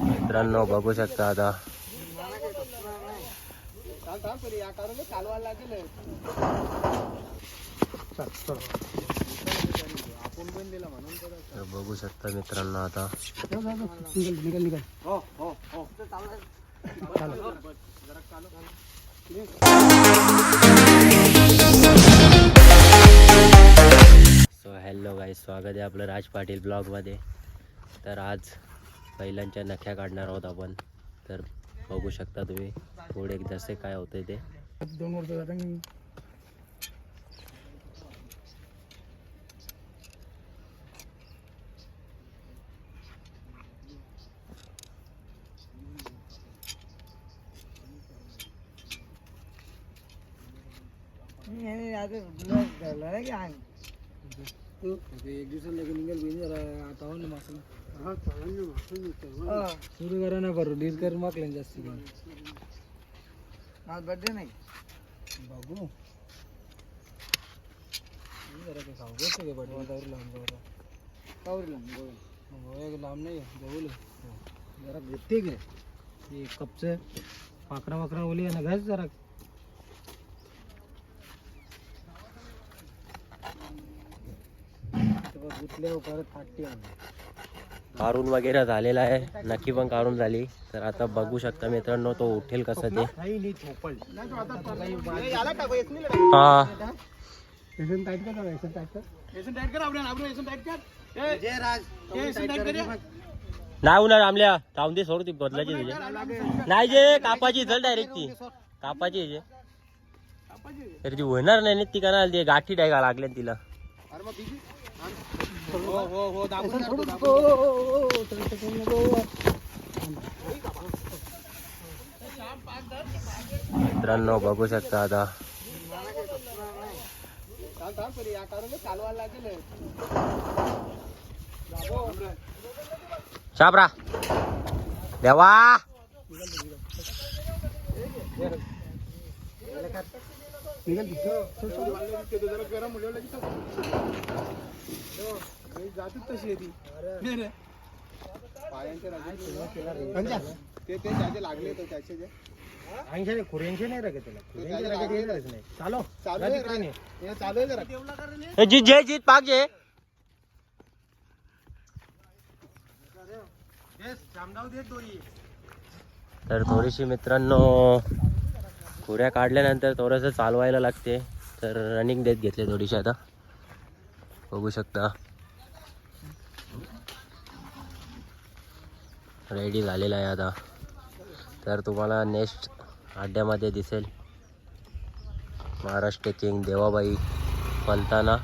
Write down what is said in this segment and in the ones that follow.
मित्रांनो बघू शकता आता. बघू शकता मित्रांनो आता. निघल निघल निघल. हो हो हो. जरा चालू. सो हॅलो गाई स्वागत आहे आपलं राज पाटील ब्लॉगमध्ये. तर आज बैलांच्या नख्या काढणार आहोत आपण. तर बघू शकता तुम्ही पुढे जसे काय होते ते. दोन वर्ष झालं एक दिवसाला लगे निघेल बिन जरा आता हो ना मासं सुरू करा ना करू डील कर मागले जास्त आज बर्थडे नाही. बघू. जरा लांब नाही जवळ भेटते गे हे कपचं पाकरा वाकरा ओली आहे ना घास जरा. काढून वगैरे झालेला आहे. नक्की पण काढून झाली. तर आता बघू शकता मित्रांनो तो उठेल कसं ते. हा. एसन टाईट कर एसन टाईट कर. एसन टाईट कर आपण आपण एसन टाईट कर. जय राज एसन टाईट कर नाही होणार आमल्या. जाऊन दे सोड ती बदलायची तुझे. नाही जे कापाची चल डायरेक्ट ती. कापाची जे. तर ती होणार नाही ती का ती गाठी डायगा लागल्या तिला. अरे मग बिजी हो हो हो दाबून काढतो, दाबून मित्रांनो बघू शकता आता. थांब, थांब, तरी या काढून चालवायला लागेल शाबरा देवा निघाल जरा गरम मुलं जातच तशी आहे ती पायांच्या राजात- ते ते त्याचे लागले तर त्याचे जे ऐंशी खुऱ्यांशी नाही रगत त्याला खुऱ्यांची रगत येणारच नाही चालो चालू आहे जरा. हे चालू आहे जरा ए, जीत जे जीत पाक जे तर थोडीशी मित्रांनो खुऱ्या काढल्यानंतर थोडंसं चालवायला लागते. तर रनिंग देत घेतले थोडीशी आता. बघू शकता. रेडी झालेला आहे आता. तर तुम्हाला नेक्स्ट अड्ड्यामध्ये दिसेल. महाराष्ट्र किंग देवाबाई पलताना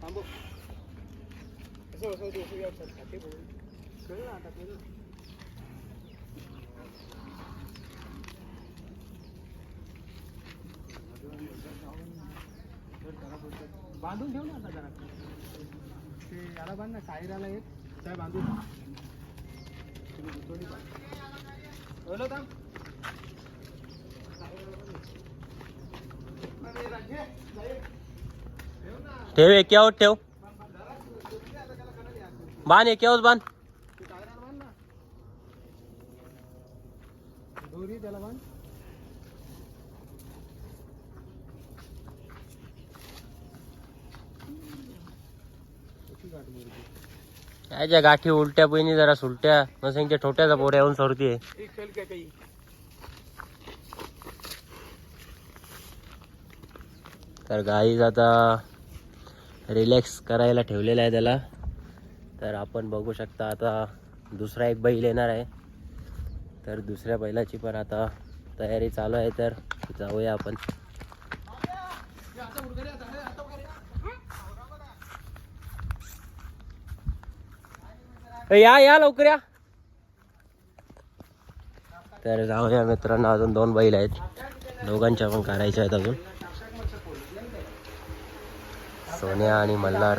थांबव असं असं ते असं या छाती बघून. कळलं ना आता कळलं बांधून ठेव ना आता जरा ते याला बांध ना साईराला एक काय बांधून तुम्ही दुसरी बांध. ओलं थांब. अरे राजे, साहेब. ठेव एकेवर ठेव बांध ते टायराला बांध. गाठ उलट्या पहिनी जरा सुलट्या. नसेंच्या छोट्याचा पोऱ्या येऊन एक काही. तर गाईज आता रिलॅक्स करायला ठेवलेला आहे त्याला. तर आपण बघू शकता आता दुसरा एक बैल येणार आहे. तर दुसऱ्या बैलाची पण आता तयारी चालू आहे तर जाऊया आपण. या या लवकर या. तर जाऊया मित्रांनो अजून दोन बैल आहेत. दोघांच्या पण करायच्या आहेत अजून. सोन्या आणि मल्हार.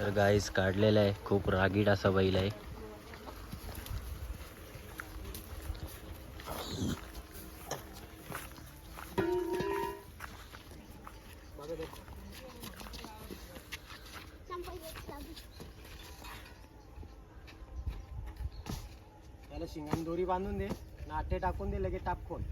तर गाईस काढलेला आहे. खूप रागीट असा बैल आहे. त्याला शिंगाने दोरी बांधून दे. नाटे टाकून दे लगेच टाप खोल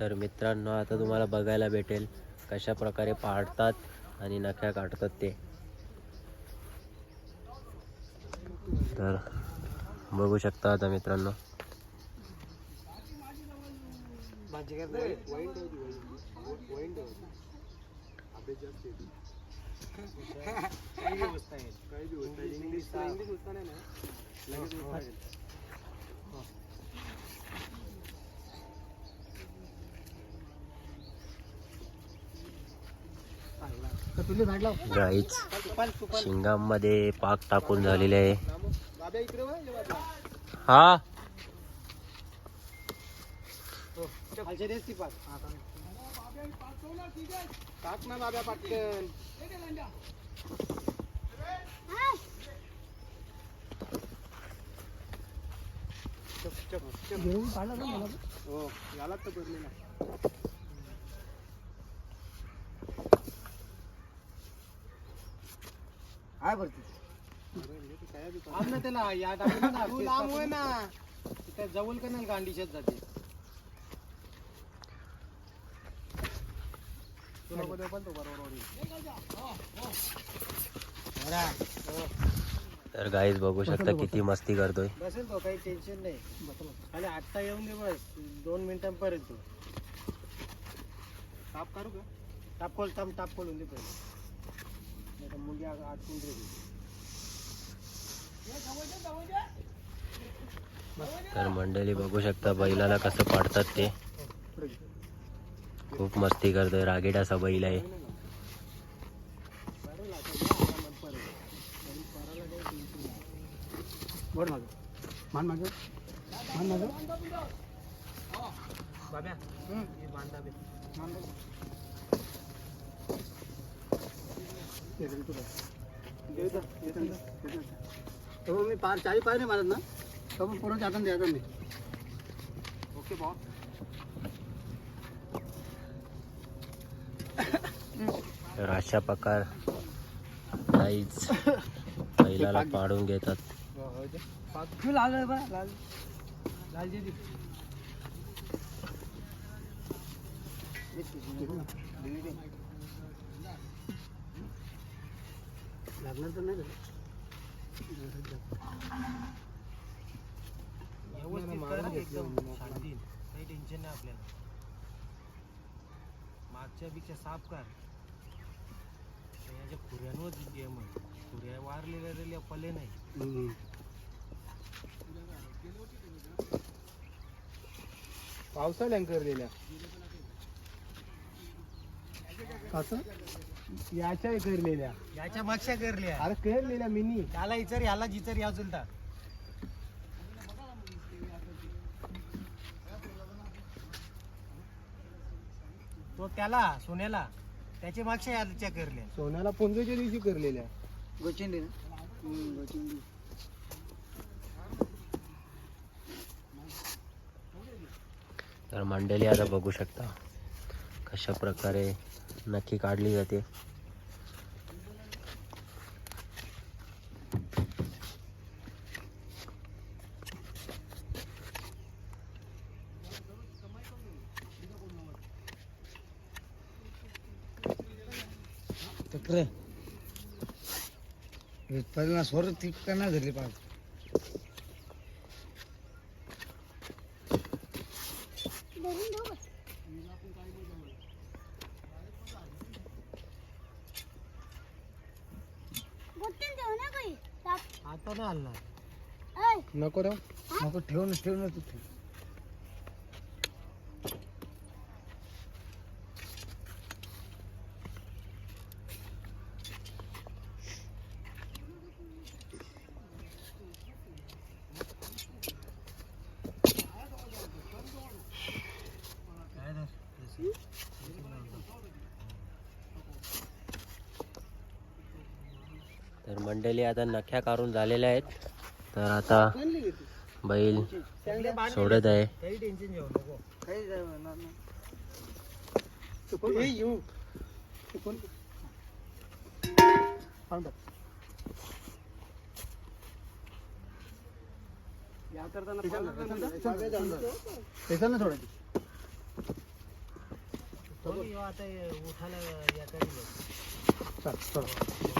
तर मित्रांनो आता तुम्हाला बघायला भेटेल कशा प्रकारे पाडतात आणि नख्या काढतात ते. तर बघू शकता आता मित्रांनो भाजी करता काही व्यवस्था आहे काही व्यवस्था इंग्लिश इंग्लिश व्यवस्था नाही ना लगेच व्यवस्था आहे. तुला झाड लाव गाईच शिंगामध्ये पाक टाकून झालेले आहे. हा? हो, हा, चालेल. टाक ना हो काय आम ना त्याला या टाकून ना तू लांब होय ना. तिथे जवळ का नाही गांडीच्यात जाते. तुला मध्ये पण तो बरोबर होईल. बरं. तर गाईच बघू शकता किती मस्ती करतोय. बसेल तो काही टेन्शन नाही. आणि आत्ता येऊन दे बस. दोन मिनिटांपर्यंत. तू ताप करू का? ताप खोल ताप ताप खोलून दे पहिले. नाही तर आटकून मंडळी बघू शकता बैलाला कसं पाडतात ते. खूप मस्ती करतोय. रागीट असा बैल आहे. मान माझं मान माझं बाब्या हे मी पार चारी पाय नाही मारत ना तो पण पूर्ण हाताने द्यायचा मी. ओके भाऊ तर अशा प्रकार गाईच बैलाला पाडून घेतात. तू लाल आहे बा? लाल लाल जे. दे. लागणार तर नाही का? व्यवस्थित करा एकदम शांतीत. काही टेन्शन नाही आपल्याला. मागच्या बिच्या साफ कर. याच्या खुऱ्यांवर गेम आहे खुऱ्या वारलेल्या रेल्या पले नाही. पावसाळ्यां करलेल्या कसं? याच्या करलेल्या. याच्या मागच्या करल्या. अरे करलेल्या मिनी. त्याला इचर याला जिचर या चुलता तो त्याला सोन्याला त्याच्या मागच्या याच्या करल्या. सोन्याला पोंजोच्या दिवशी करलेल्या. गोचिंडी गोचिंडी. तर मंडळी आता बघू शकता. कशा प्रकारे नक्की काढली जाते. स्वर वर ती नाही झाली पाच बघून नाही आणणार नको रे. नको ठेवून ठेवून तू ठेव तर मंडळी आता नख्या काढून झालेल्या आहेत. तर आता बैल सोडत आहे. उठायला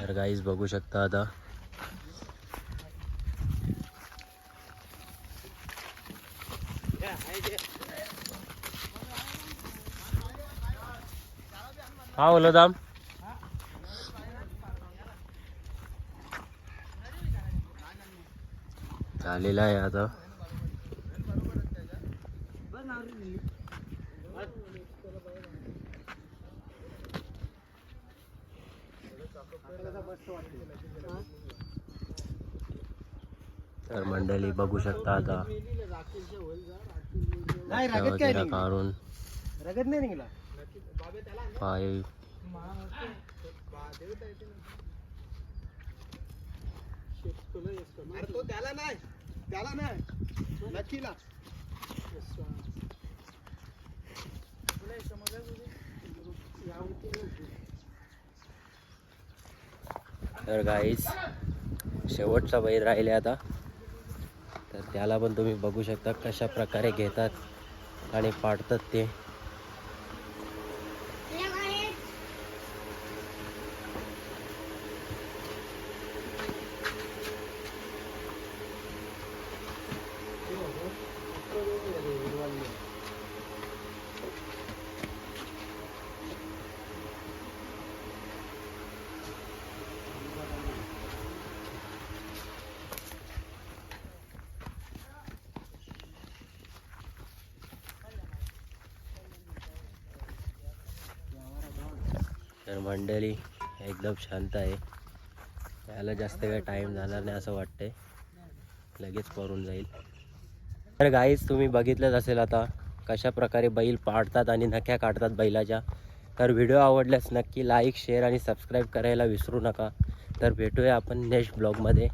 तर गाईज बघू शकता आता. हा बोलो दाम. झालेला आहे आता. तर मंडळी बघू शकता आता. काढून. रगत नाही निघला? पाय. त्याला नाही त्याला नाही. नक्कीला. तर गाईस शेवटचा बैल राहिले आता. तर त्याला पण तुम्ही बघू शकता कशा प्रकारे घेतात आणि पाडतात ते तर मंडळी एकदम शांत आहे. त्याला जास्त काही टाईम जाणार नाही असं वाटतंय. लगेच करून जाईल. तर गाईच तुम्ही बघितलंच असेल आता कशा प्रकारे बैल पाडतात आणि नख्या काढतात बैलाच्या. तर व्हिडिओ आवडल्यास नक्की लाईक शेअर आणि सबस्क्राईब करायला विसरू नका. तर भेटूया आपण नेक्स्ट ब्लॉगमध्ये